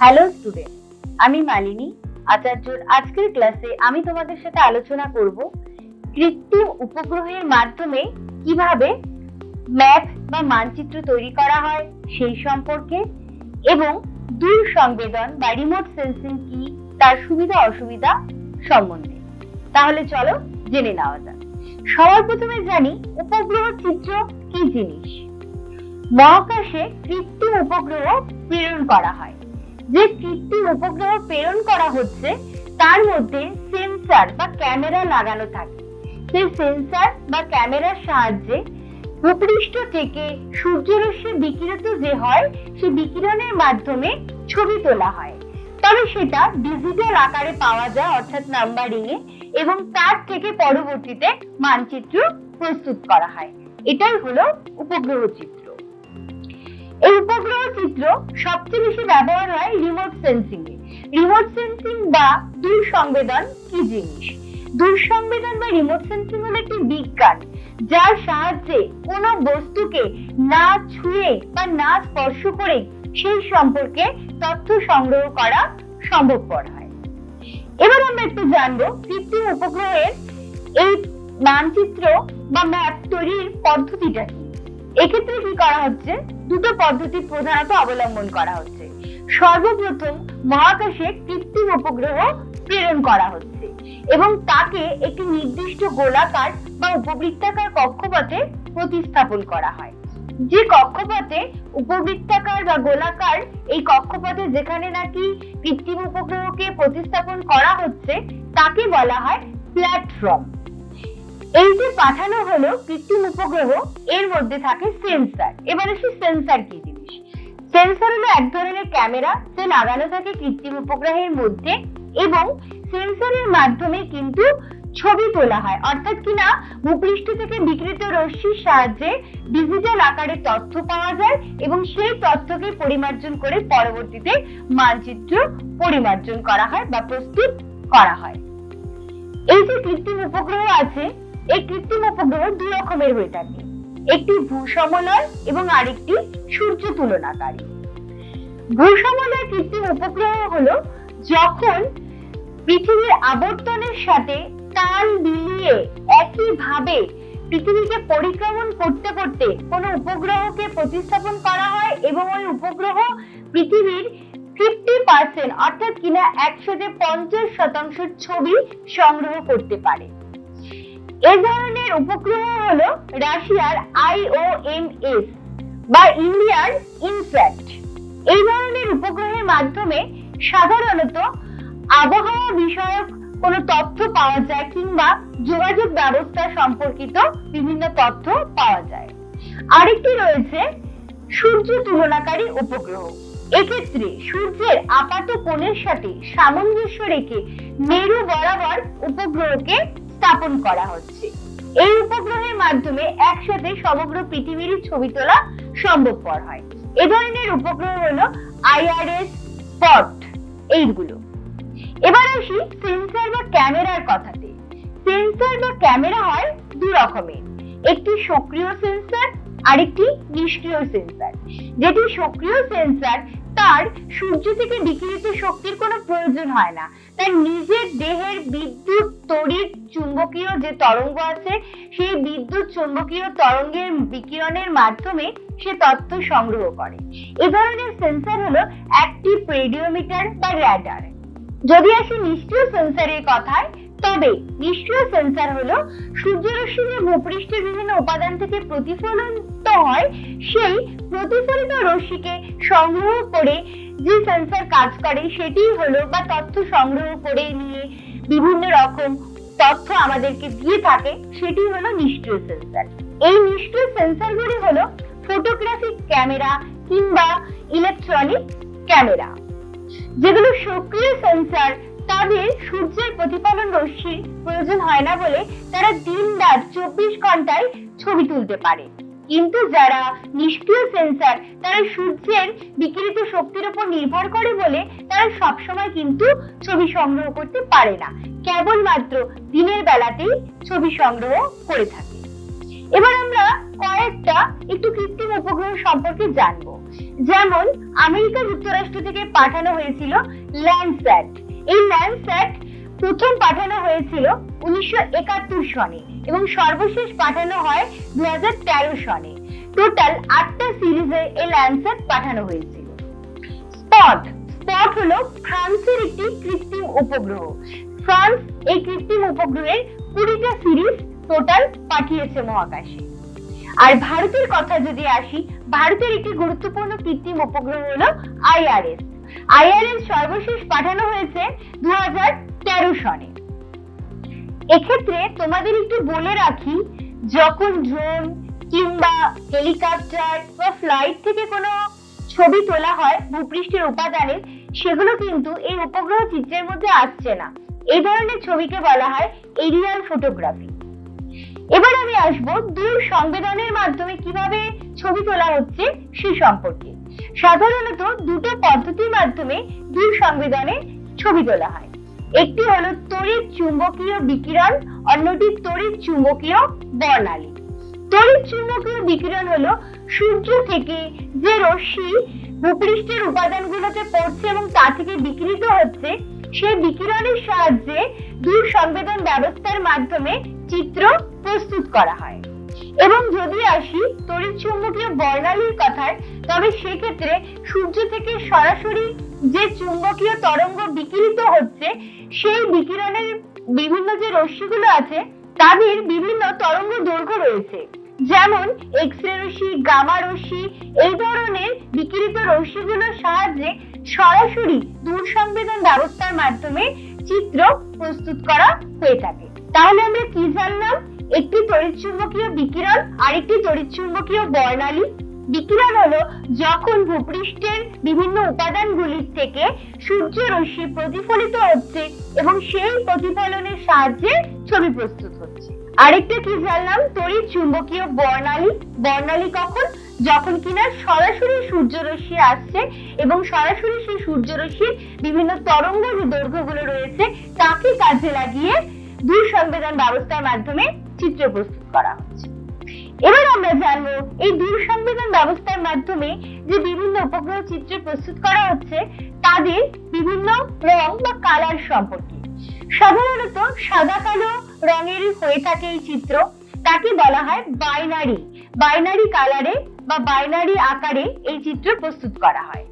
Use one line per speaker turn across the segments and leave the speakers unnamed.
Hello student, আমি মালিনী। আচার্যর আজকের ক্লাসে আমি তোমাদের সাথে আলোচনা করব কৃত্রিম উপগ্রহের মাধ্যমে কীভাবে ম্যাপ বা মানচিত্র তৈরি করা হয় সেই সম্পর্কে এবং দূর সংবেদন বা রিমোট সেন্সিং কি, তার সুবিধা অসুবিধা সম্বন্ধে। তাহলে চলো জেনে নেওয়া যাক। সবার প্রথমে জানি উপগ্রহ চিত্র কি জিনিস। মহাকাশে কৃত্রিম উপগ্রহ প্রেরণ করা হয়। যে কৃত্রিম উপগ্রহ প্রেরণ করা হচ্ছে, তার মধ্যে সেন্সার বা ক্যামেরা লাগানো থাকে। সেই সেন্সার বা ক্যামেরার সাহায্যে ভূপৃষ্ঠ থেকে সূর্যরশ্মি বিকিরিত যে হয়, সেই বিকিরণের মাধ্যমে ছবি তোলা হয়। তবে সেটা ডিজিটাল আকারে পাওয়া যায়, অর্থাৎ নাম্বারিং এ, এবং তার থেকে পরবর্তীতে মানচিত্র প্রস্তুত করা হয়। এটাই হলো উপগ্রহ চিত্র। এই উপগ্রহ চিত্র সবচেয়ে বেশি ব্যবহার হয় রিমোট সেন্সিং এ। রিমোট সেন্সিং বা দূর সংবেদন কি জিনিস? দূর সংবেদন বা রিমোট সেন্সিং হলো একটি বিজ্ঞান, যার সাহায্যে কোনো বস্তুকে না ছুঁয়ে বা না স্পর্শ করে সেই সম্পর্কে তথ্য সংগ্রহ করা সম্ভবপর হয়। এবার আমরা একটু জানব কৃত্রিম উপগ্রহের এই মানচিত্র বা ম্যাপ তৈরির পদ্ধতিটা কি? এক্ষেত্রে কি করা হচ্ছে? দুটো পদ্ধতি প্রধানত অবলম্বন করা হচ্ছে। সর্বপ্রথম মহাকাশে কৃত্রিম উপগ্রহ প্রেরণ করা হচ্ছে এবং তাকে একটি নির্দিষ্ট গোলাকার বা উপবৃত্তাকার কক্ষপথে প্রতিস্থাপন করা হয়। যে কক্ষপথে উপবৃত্তাকার বা গোলাকার এই কক্ষপথে যেখানে নাকি কৃত্রিম উপগ্রহকে প্রতিস্থাপন করা হচ্ছে, তাকে বলা হয় প্ল্যাটফর্ম। এই যে পাঠানো হলো কৃত্রিম উপগ্রহ, এর মধ্যে থাকে সেন্সর এবারে সেই সেন্সার কি জিনিস? সেন্সর হলো এক ধরনের ক্যামেরা যে লাগানো থাকে কৃত্রিম উপগ্রহের মধ্যে এবং সেন্সরের মাধ্যমে কিন্তু ছবি তোলা হয়। অর্থাৎ কিনা ভূপৃষ্ঠ থেকে বিকৃত রশ্মির সাহায্যে ডিজিটাল আকারে তথ্য পাওয়া যায় এবং সেই তথ্যকে পরিমার্জন করে পরবর্তীতে মানচিত্র পরিমার্জন করা হয় বা প্রস্তুত করা হয়। এই যে কৃত্রিম উপগ্রহ আছে এই কৃত্রিম উপগ্রহ দুই রকমের হয়ে থাকে। একটি ভূসমলয় এবং আরেকটি সূর্য তুলনাকারী। ভূসমলয় কৃত্রিম উপগ্রহ হলো যখন পৃথিবীর আবর্তনের সাথে তাল মিলিয়ে একইভাবে পৃথিবীকে পরিক্রমণ করতে করতে কোনো উপগ্রহকে প্রতিস্থাপন করা হয় এবং ওই উপগ্রহ পৃথিবীর ফিফটি পার্সেন্ট অর্থাৎ কিনা একসাথে পঞ্চাশ শতাংশ ছবি সংগ্রহ করতে পারে। এ ধরনের উপগ্রহ হলো রাশিয়ার আইওএমএস বা ইন্ডিয়ার ইনস্যাট এই ধরনের উপগ্রহের মাধ্যমে সাধারণত আবহাওয়া বিষয়ক কোনো তথ্য পাওয়া যায় কিংবা যোগাযোগ ব্যবস্থা সম্পর্কিত বিভিন্ন তথ্য পাওয়া যায়। আরেকটি রয়েছে সূর্য তুলনাকারী উপগ্রহ। এক্ষেত্রে সূর্যের আপাত কোণের সাথে সামঞ্জস্য রেখে মেরু বরাবর উপগ্রহকে স্থাপন করা হচ্ছে। এই উপগ্রহের মাধ্যমে একসাথে সমগ্র পৃথিবীর ছবি তোলা সম্ভবপর হয়। এ ধরনের উপগ্রহ হলো আইআরএস স্পট এইগুলো। এবার আসি সেন্সর বা ক্যামেরার কথাতে। সেন্সর বা ক্যামেরা হয় দু রকমের। একটি সক্রিয় সেন্সর, আরেকটি নিষ্ক্রিয় সেন্সর। যেটি সক্রিয় সেন্সর তার সূর্য থেকে বিকিরিত শক্তির কোনো প্রয়োজন হয় না। তার নিজের দেহের বিদ্যুৎ তড়িৎ চুম্বকীয় যে তরঙ্গ আছে, সেই বিদ্যুৎ চুম্বকীয় তরঙ্গের বিকিরণের মাধ্যমে সে তথ্য সংগ্রহ করে। এ ধরনের সেন্সর হলো অ্যাক্টিভ রেডিওমিটার বা র্যাডার যদি আসি নিষ্ক্রিয় সেন্সরের কথায়, তবে নিষ্ক্রিয় সেন্সর হলো সূর্যরশ্মি ভূপৃষ্ঠের বিভিন্ন উপাদান থেকে প্রতিফলিত হয় সেই প্রতিফলিত রশ্মিকে সংগ্রহ করে যে সেন্সর কাজ করে সেটি হলো বা তথ্য সংগ্রহ করে নিয়ে বিভিন্ন রকম তথ্য আমাদেরকে দিয়ে থাকে, সেটি হলো নিষ্ক্রিয় সেন্সর এই নিষ্ক্রিয় সেন্সরগুলি হলো ফটোগ্রাফিক ক্যামেরা কিংবা ইলেকট্রনিক ক্যামেরা যেগুলো সক্রিয় সেন্সর তাদের সূর্যের প্রতিফলন রশ্মির প্রয়োজন হয় না বলে তারা দিন রাত চব্বিশ ঘন্টায় ছবি তুলতে পারে। কিন্তু যারা নিষ্ক্রিয় সেন্সার তারা সূর্যের বিকিরিত শক্তির উপর নির্ভর করে বলে তারা সবসময় কিন্তু ছবি সংগ্রহ করতে পারে না। কেবলমাত্র দিনের বেলাতেই ছবি সংগ্রহ করে থাকে। এবার আমরা কয়েকটা একটু কৃত্রিম উপগ্রহ সম্পর্কে জানব। যেমন আমেরিকা যুক্তরাষ্ট্র থেকে পাঠানো হয়েছিল ল্যান্ডস্যাট এই ল্যান্ডস্যাট প্রথম পাঠানো হয়েছিল উনিশশো একাত্তর সনে। এবং সর্বশেষ পাঠানো হয় দু সনে টোটাল আটটা সিরিজে এই ল্যান্ডস্যাট পাঠানো হয়েছিল। স্পট স্পট হলো ফ্রান্সের একটি কৃত্রিম উপগ্রহ। ফ্রান্স এই কৃত্রিম উপগ্রহের কুড়িটা সিরিজ টোটাল পাঠিয়েছে মহাকাশে। আর ভারতের কথা যদি আসি, ভারতের একটি গুরুত্বপূর্ণ কৃত্রিম উপগ্রহ হলো আইআরএস আইআরএস সর্বশেষ পাঠানো হয়েছে দু সনে এক্ষেত্রে তোমাদের একটু বলে রাখি, যখন ড্রোন কিংবা হেলিকপ্টার বা ফ্লাইট থেকে কোনো ছবি তোলা হয় ভূপৃষ্ঠের উপাদানে, সেগুলো কিন্তু এই উপগ্রহ চিত্রের মধ্যে আসছে না। এই ধরনের ছবিকে বলা হয় এরিয়াল ফটোগ্রাফি এবার আমি আসব দূর সংবেদনের মাধ্যমে কীভাবে ছবি তোলা হচ্ছে সে সম্পর্কে। সাধারণত দুটো পদ্ধতির মাধ্যমে দূর সংবেদনে ছবি তোলা হয়। একটি হলো তড়িৎ চুম্বকীয় বিকিরণ, অন্যটি তড়িৎ চুম্বকীয় বর্ণালী। তড়িৎ চুম্বকীয় বিকিরণ হলো সূর্য থেকে যে রশ্মি ভূপৃষ্ঠের উপাদানগুলোতে পড়ছে এবং তা থেকে বিকিরিত হচ্ছে সেই বিকিরণের সাহায্যে দূর সংবেদন ব্যবস্থার মাধ্যমে চিত্র প্রস্তুত করা হয়। এবং যদি আসি তড়িৎ চুম্বকীয় বর্ণালীর কথায়, তবে সেক্ষেত্রে সূর্য থেকে সরাসরি যে চুম্বকীয় তরঙ্গ বিকিরিত হচ্ছে, সেই বিকিরণের বিভিন্ন যে রশ্মিগুলো আছে, তাদের বিভিন্ন তরঙ্গ দৈর্ঘ্য রয়েছে। যেমন এক্স রে রশ্মি, গামা রশ্মি, এই ধরনের বিকিরিত রশ্মিগুলোর সাহায্যে সরাসরি দূর সংবেদন ব্যবস্থার মাধ্যমে চিত্র প্রস্তুত করা হয়ে থাকে। তাহলে আমরা কি জানলাম? একটি তড়িৎচুম্বকীয় বিকিরণ, আরেকটি তড়িৎচুম্বকীয় বর্ণালী। বিকিরণ হলো যখন ভূপৃষ্ঠের বিভিন্ন উপাদানগুলির থেকে সূর্য রশ্মি প্রতিফলিত হচ্ছে এবং সেই প্রতিফলনের সাহায্যে ছবি প্রস্তুত হচ্ছে। আরেকটা কি জানলাম? তড়িৎ চুম্বকীয় বর্ণালী। বর্ণালী কখন? যখন কিনা সরাসরি সূর্য রশ্মি আসছে এবং সরাসরি সেই সূর্য রশ্মির বিভিন্ন তরঙ্গ যে দৈর্ঘ্যগুলো রয়েছে, তাকে কাজে লাগিয়ে দূর সংবেদন ব্যবস্থার মাধ্যমে চিত্র প্রস্তুত করা হচ্ছে। এবার আমরা জানব এই দূর সংবেদন ব্যবস্থার মাধ্যমে যে বিভিন্ন উপগ্রহ চিত্র প্রস্তুত করা হচ্ছে, তাদের বিভিন্ন রং বা কালার সম্পর্কে। সাধারণত সাদা, কালো রঙের হয়ে থাকে এই চিত্র। তাকে বলা হয় বাইনারি বাইনারি কালারে বা বাইনারি আকারে এই চিত্র প্রস্তুত করা হয়।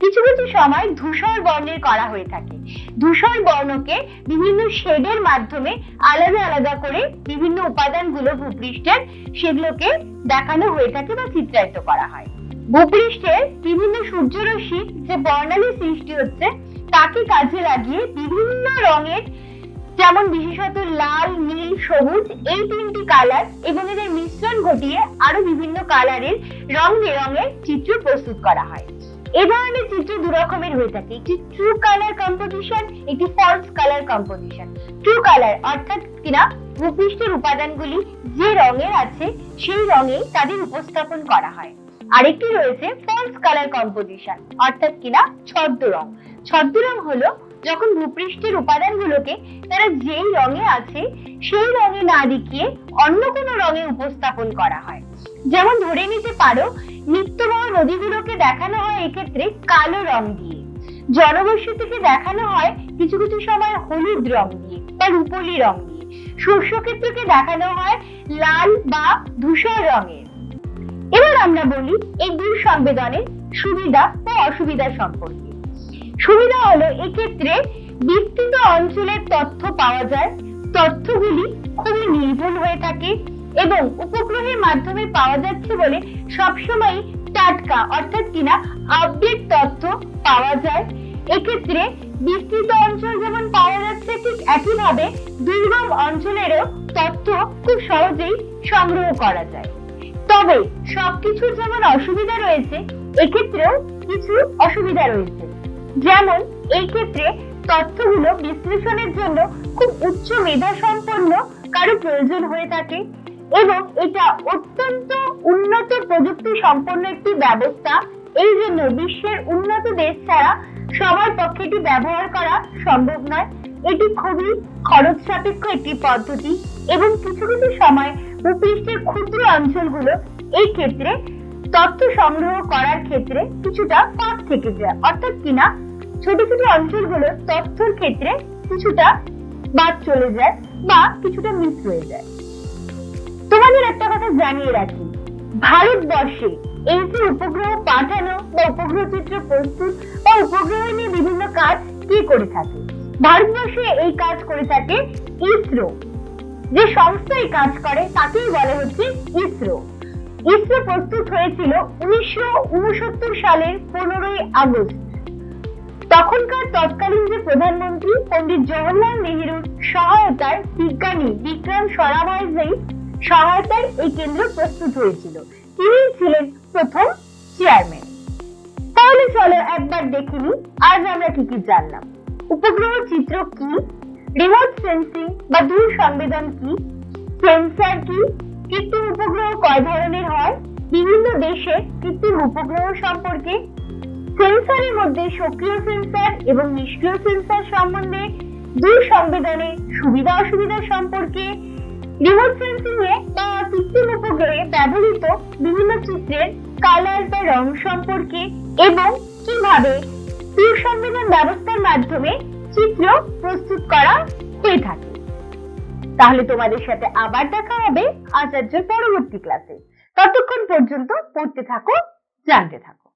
কিছু কিছু সময় ধূসর বর্ণের করা হয়ে থাকে। ধূসর বর্ণকে বিভিন্ন শেডের মাধ্যমে আলাদা আলাদা করে বিভিন্ন উপাদানগুলো ভূপৃষ্ঠের সেগুলোকে দেখানো হয়ে থাকে বা চিত্রায়িত করা হয়। ভূপৃষ্ঠের বিভিন্ন সূর্যরশ্মির যে বর্ণালী সৃষ্টি হচ্ছে, তাকে কাজে লাগিয়ে বিভিন্ন রঙের যেমন বিশেষত লাল, নীল, সবুজ, এই তিনটি কালার এবং এদের মিশ্রণ ঘটিয়ে আরও বিভিন্ন কালারের রং বেরঙের চিত্র প্রস্তুত করা হয়। এ ধরনের চিত্র দু রকমের হয়ে থাকে। একটি ট্রু কালার কম্পোজিশন একটি false colour composition true colour অর্থাৎ কিনা ভূপৃষ্ঠের উপাদানগুলি যে রঙের আছে, সেই রঙে তাদের উপস্থাপন করা হয়। আরেকটি রয়েছে ফলস কালার কম্পোজিশন অর্থাৎ কিনা ছদ্ম রং। ছদ্ম রং হলো যখন ভূপৃষ্ঠের উপাদানগুলোকে তারা যেই রঙে আছে, সেই রঙে না দেখিয়ে অন্য কোনো রঙে উপস্থাপন করা হয়। যেমন ধরে নিতে পারো নিত্যবহ নদীগুলোকে দেখানো হয় এক্ষেত্রে কালো রং দিয়ে। জনবসতিকে দেখানো হয় কিছু কিছু সময় হলুদ রং দিয়ে বা রূপলি রং দিয়ে। শস্য ক্ষেত্রকে দেখানো হয় লাল বা ধূসর রঙের। এবার আমরা বলি এই দূর সংবেদনের সুবিধা ও অসুবিধা সম্পর্কে। সুবিধা হলো এক্ষেত্রে বিস্তৃত অঞ্চলের তথ্য পাওয়া যায়, তথ্যগুলি খুবই নির্ভুল হয়ে থাকে এবং উপগ্রহের মাধ্যমে পাওয়া যাচ্ছে বলে সবসময় টাটকা, অর্থাৎ কিনা আপডেট তথ্য পাওয়া যায়। এক্ষেত্রে বিস্তৃত অঞ্চল যেমন পাওয়া যাচ্ছে, ঠিক একইভাবে দুর্গম অঞ্চলেরও তথ্য খুব সহজেই সংগ্রহ করা যায়। তবে সবকিছুর যেমন অসুবিধা রয়েছে, এক্ষেত্রেও কিছু অসুবিধা রয়েছে। যেমন এই ক্ষেত্রে তথ্যগুলো বিশ্লেষণের জন্য খুব উচ্চ মেধা সম্পন্ন, কারও প্রয়োজন হয়ে থাকে। এবং এটা অত্যন্ত উন্নত প্রযুক্তি সম্পন্ন একটি ব্যবস্থা। এই জন্য বিশ্বের উন্নত দেশ ছাড়া সবার পক্ষে এটি ব্যবহার করা সম্ভব নয়। এটি খুবই খরচ সাপেক্ষ একটি পদ্ধতি এবং কিছু কিছু সময় ভূপৃষ্ঠের ক্ষুদ্র অঞ্চলগুলো এই ক্ষেত্রে তথ্য সংগ্রহ করার ক্ষেত্রে কিছুটা ফাঁক থেকে যায়। অর্থাৎ কিনা, ছোট ছোট অঞ্চলগুলো তথ্যর ক্ষেত্রে কিছুটা বাদ চলে যায় বা কিছুটা মিস হয়ে যায়। তোমাদের একটা কথা জানিয়ে রাখি। ভারতবর্ষে এই যে উপগ্রহ পাঠানো বা উপগ্রহ চিত্র প্রস্তুত বা উপগ্রহ নিয়ে বিভিন্ন কাজ কে করে থাকে? ভারতবর্ষে এই কাজ করে থাকে ইসরো। যে সংস্থা এই কাজ করে, তাকেই বলা হচ্ছে ইসরো। ইসরো প্রস্তুত হয়েছিল উনিশশো উনসত্তর সালের পনেরোই আগস্ট। তখনকার তৎকালীন যে প্রধানমন্ত্রী পন্ডিত জওহরলাল নেহেরুর সহায়তায় বিজ্ঞানী বিক্রম সারাভাইজের সহায়তায় এই কেন্দ্র প্রস্তুত হয়েছিল। তিনি ছিলেন প্রথম চেয়ারম্যান তাহলে চলো একবার দেখে নিই, আজ আমরা কি কি জানলাম। উপগ্রহ চিত্র কি? রিমোট সেন্সিং বা দূর সংবেদন কি? সেন্সর কি? কৃত্রিম উপগ্রহ কয় ধরনের হয়? বিভিন্ন দেশে কৃত্রিম উপগ্রহ সম্পর্কে। সেন্সরের মধ্যে সক্রিয় সেন্সর এবং নিষ্ক্রিয় সেন্সর সম্বন্ধে দূর সংবেদনের সুবিধা অসুবিধা সম্পর্কে। সেন্সিং এ বা কৃত্রিম উপগ্রহে ব্যবহৃত বিভিন্ন চিত্রের কালার বা রং সম্পর্কে এবং কীভাবে দূর সংবেদন ব্যবস্থার মাধ্যমে চিত্র প্রস্তুত করা হয়ে থাকে। তাহলে তোমাদের সাথে আবার দেখা হবে আচার্যের পরবর্তী ক্লাসে ততক্ষণ পর্যন্ত পড়তে থাকো, জানতে থাকো।